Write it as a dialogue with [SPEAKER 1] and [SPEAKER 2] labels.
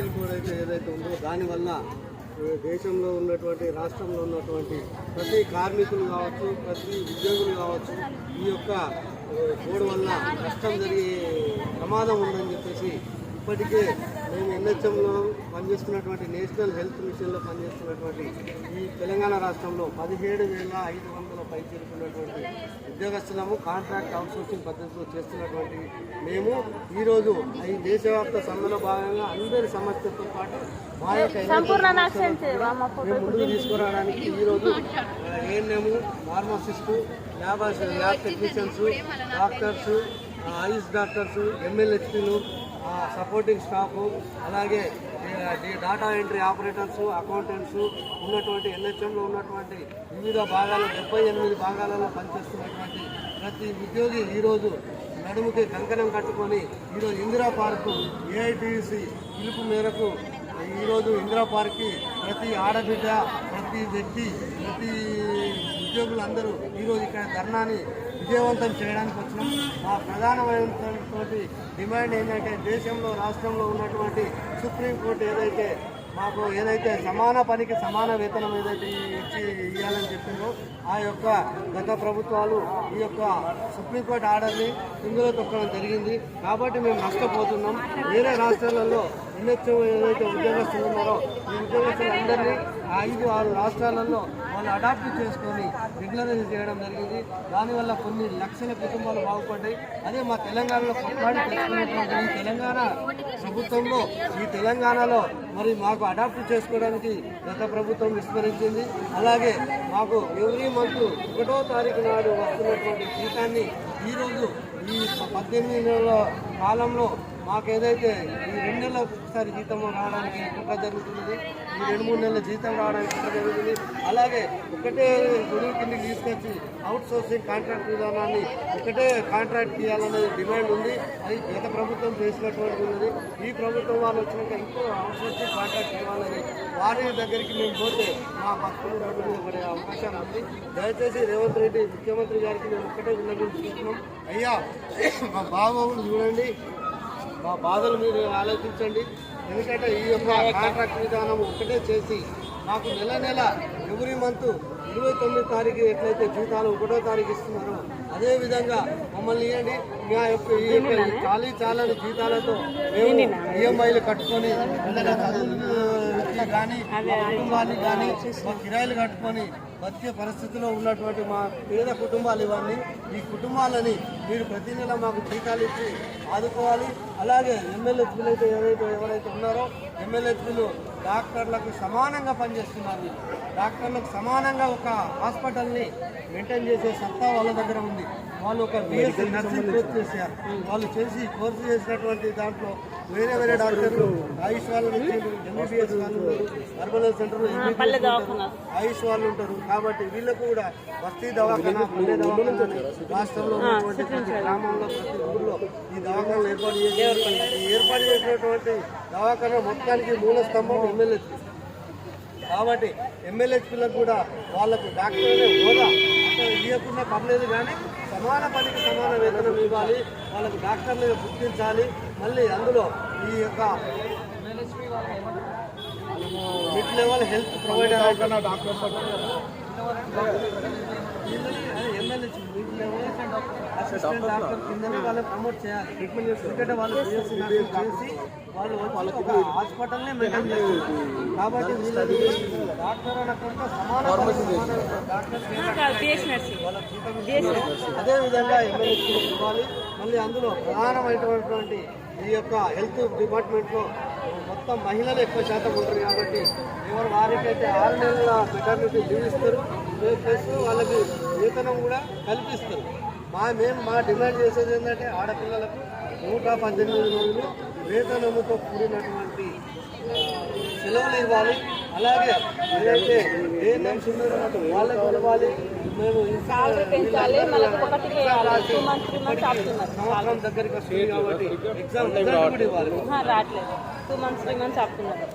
[SPEAKER 1] Civil code అయితే ఏదైతే ఉందో దానివల్ల దేశంలో ఉన్నటువంటి రాష్ట్రంలో ఉన్నటువంటి ప్రతి కార్మికులు కావచ్చు ప్రతి ఉద్యోగులు కావచ్చు ఈ యొక్క కోడ్ వల్ల నష్టం జరిగే ప్రమాదం ఉందని చెప్పేసి ఇప్పటికే మేము ఎన్హెచ్ఎంలో పనిచేస్తున్నటువంటి నేషనల్ హెల్త్ మిషన్లో పనిచేస్తున్నటువంటి ఈ తెలంగాణ రాష్ట్రంలో పదిహేడు వేల ఐదు వందల పై చేరుకున్నటువంటి ఉద్యోగస్తులము కాంట్రాక్ట్ అవుట్సోర్సింగ్ పద్ధతిలో చేస్తున్నటువంటి మేము ఈరోజు ఈ దేశవ్యాప్త సమ్మెలో భాగంగా అందరి సమస్యలతో పాటు మా యొక్క మేము ముందుకు తీసుకురావడానికి ఈరోజు ANM pharmacist lab lab technicians doctors ice doctors ఎంఎల్హెచ్పీలు సపోర్టింగ్ స్టాఫ్ అలాగే డేటా ఎంట్రీ ఆపరేటర్స్ అకౌంటెంట్స్ ఉన్నటువంటి ఎన్హెచ్ఎంలో ఉన్నటువంటి వివిధ భాగాలు డెబ్బై ఎనిమిది భాగాలలో పనిచేస్తున్నటువంటి ప్రతి ఉద్యోగి ఈరోజు నడుముకి కంకణం కట్టుకొని ఈరోజు ఇందిరా పార్కు ఏఐటిసి పిలుపు మేరకు ఈరోజు ఇందిరా పార్క్కి ప్రతి ఆడబిడ్డ ప్రతి వ్యక్తి ప్రతి ఉద్యోగులందరూ ఈరోజు ఇక్కడ ధర్నాని విజయవంతం చేయడానికి వచ్చినాం మా ప్రధానమైనటువంటి డిమాండ్ ఏంటంటే దేశంలో రాష్ట్రంలో ఉన్నటువంటి సుప్రీంకోర్టు ఏదైతే మాకు ఏదైతే సమాన పనికి సమాన వేతనం ఏదైతే ఇచ్చి ఇవ్వాలని చెప్పిందో ఆ యొక్క గత ప్రభుత్వాలు ఈ యొక్క సుప్రీంకోర్టు ఆర్డర్ని ఇందులో తొక్కడం జరిగింది. కాబట్టి మేము నష్టపోతున్నాం. వేరే రాష్ట్రాలలో ఎన్హెచ్ఓ ఏదైతే ఉద్యోగస్తులు ఉన్నారో ఈ ఉద్యోగస్తులందరినీ ఐదు ఆరు రాష్ట్రాలలో వాళ్ళు అడాప్ట్ చేసుకొని రెగ్యులరైజ్ చేయడం జరిగింది. దానివల్ల కొన్ని లక్షల కుటుంబాలు బాగుపడ్డాయి. అదే మా తెలంగాణలో కొట్లాడి తెచ్చుకున్నటువంటి ఈ తెలంగాణ ప్రభుత్వంలో ఈ తెలంగాణలో మరి మాకు అడాప్ట్ చేసుకోవడానికి గత ప్రభుత్వం విస్మరించింది. అలాగే మాకు ఎవ్రీ మంత్ ఒకటో తారీఖు నాడు వస్తున్నటువంటి జీతాన్ని ఈరోజు ఈ పద్దెనిమిది నెలల కాలంలో మాకు ఏదైతే ఈ రెండు నెలల ఒకసారి జీతం రావడానికి కుట్ర జరుగుతుంది ఈ రెండు మూడు నెలల జీతం రావడానికి కుట్ర జరుగుతుంది. అలాగే ఒకటే గొడుగు కిందకి తీసుకొచ్చి అవుట్ సోర్సింగ్ కాంట్రాక్ట్ విధానాన్ని ఒకటే కాంట్రాక్ట్ తీయాలనే డిమాండ్ ఉంది. అది గత ప్రభుత్వం చేసినటువంటి ఉన్నది. ఈ ప్రభుత్వం వాళ్ళు వచ్చినాక ఇంకో అవుట్ సోర్సింగ్ కాంట్రాక్ట్ ఇవ్వాలని వారి దగ్గరికి మేము పోతే మా పక్కన పడే అవకాశం ఉంది. దయచేసి రేవంత్ రెడ్డి ముఖ్యమంత్రి గారికి మేము ఒక్కటే విన్నవించుకుంటున్నాం. అయ్యా మా బాబుని చూడండి. మా బాధలు మీరు ఆలోచించండి. ఎందుకంటే ఈ యొక్క కాంట్రాక్ట్ విధానం ఒకటే చేసి మాకు నెల నెల ఎవ్రీ మంత్ ఇరవై తొమ్మిది తారీఖు ఎట్లయితే జీతాలు ఒకటో తారీఖు ఇస్తున్నారో అదే విధంగా మమ్మల్ని ఇవ్వండి. మా యొక్క ఈ యొక్క ఖాళీ చాలని జీతాలతో మేము ఈఎంఐలు కట్టుకొని చదువులకి కానీ మా కుటుంబాన్ని కానీ మా కిరాయిలు కట్టుకొని బతికే పరిస్థితిలో ఉన్నటువంటి మా పేద కుటుంబాలు ఇవన్నీ ఈ కుటుంబాలని మీరు ప్రతి నెల మాకు జీతాలు ఇచ్చి ఆదుకోవాలి. అలాగే ఎమ్మెల్యేలు అయితే ఎవరైతే ఎవరైతే ఉన్నారో ఎమ్మెల్యేలు డాక్టర్లకు సమానంగా పనిచేస్తున్నారు. డాక్టర్లకు సమానంగా ఒక హాస్పిటల్ని మెయింటైన్ చేసే సత్తా వాళ్ళ దగ్గర ఉంది వాళ్ళు ఒక బిఎస్సీ నర్సింగ్ కోర్స్ చేశారు వాళ్ళు చేసి కోర్సు చేసినటువంటి దాంట్లో వేరే వేరే డాక్టర్లు ఆయుష్ వాళ్ళు ఎంబీబీఎస్ వాళ్ళు ఉన్నారు అర్బన్ హెల్త్ సెంటర్ ఆయుష్ వాళ్ళు ఉంటారు. కాబట్టి వీళ్ళకు కూడా బస్తీ దవాఖానా పల్లె దవాఖానా రాష్ట్రంలో ఉన్నటువంటి ప్రతి గ్రామంలో ప్రతి ఊర్లో ఈ దవాఖానాలు ఏర్పాటు చేసి ఏర్పాటు చేసినటువంటి దవాఖానా మొత్తానికి మూల స్తంభం ఎమ్మెల్యే కాబట్టి ఎమ్మెల్యేలకు కూడా వాళ్ళకు డాక్టర్ హోదా. ఇవ్వకుండా పర్లేదు కానీ సమాన పనికి సమాన వేతనం ఇవ్వాలి. వాళ్ళకు డాక్టర్లు గుర్తించాలి మళ్ళీ అందులో ఈ యొక్క mid level health provider MLA mid level doctor కిందనే ప్రమోట్ చేయాలి ట్రీట్మెంట్ చేసి ఎందుకంటే వాళ్ళు చేసి ఒక హాస్పిటల్నే మెయింటైన్ చేస్తారు కాబట్టి వీళ్ళది డాక్టర్ అనకుండా సమాన సమాన డాక్టర్ వాళ్ళ జీతం ఇస్తున్నారు. అదే విధంగా ఎమ్మెల్యే ఇవ్వాలి. మళ్ళీ అందులో ప్రధానమైనటువంటి ఈ యొక్క హెల్త్ డిపార్ట్మెంట్లో మొత్తం మహిళలు ఎక్కువ శాతం ఉంటారు కాబట్టి ఎవరు వారికైతే ఆరు నెలల మెటర్నిటీ లీవ్ ఇస్తారు ప్లస్ వాళ్ళకి వేతనం కూడా కల్పిస్తారు. మా మేము మా డిమాండ్ చేసేది ఏంటంటే ఆడపిల్లలకు నూట పద్దెనిమిది రోజులు వేతనముతో కూడినటువంటి సెలవులు ఇవ్వాలి. అలాగే ఏదైతే ఏ నిమిషం వాళ్ళకి ఇవ్వాలి. మేము. సంవత్సరం దగ్గరికి వస్తుంది కాబట్టి ఎగ్జామ్ కూడా ఇవ్వాలి.
[SPEAKER 2] రావట్లేదు. టూ మంత్స్ త్రీ మంత్స్ ఆపుతున్నారు.